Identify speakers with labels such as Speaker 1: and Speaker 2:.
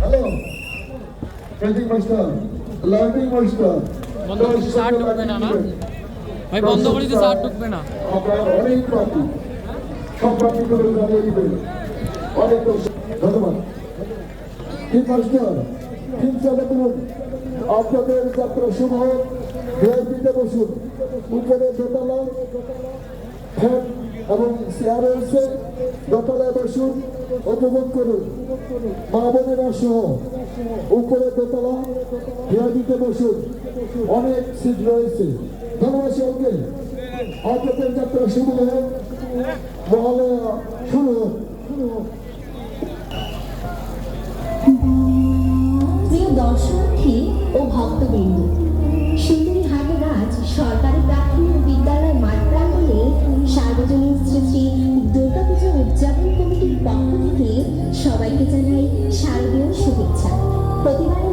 Speaker 1: Hello training master learning master বন্ধ করতে sir ঢুকবে না না ভাই বন্ধ করে দিতে স্যার ঢুকবে না অনেক পার্টি সব পার্টি করে জানিয়ে দিবে অনেক ধন্যবাদ আপনাদের যাত্রা শুভ বসুন উপরে দোতলা এবং শেয়ার রয়েছে দোতলায় বসুন উপভোগ করুন। মা বোনেরা সহ উপরে দোতলা দিতে বসুন। অনেক সিট রয়েছে। ধন্যবাদ সকলকে। আপনাদের যাত্রা শুরু হোক। মহালয়া শুরু হোক।
Speaker 2: আয়োজনে শ্রী শ্রী দুর্গাপূজা উদযাপন কমিটির পক্ষ থেকে সবাইকে জানাই শারদীয় শুভেচ্ছা। প্রতিবারের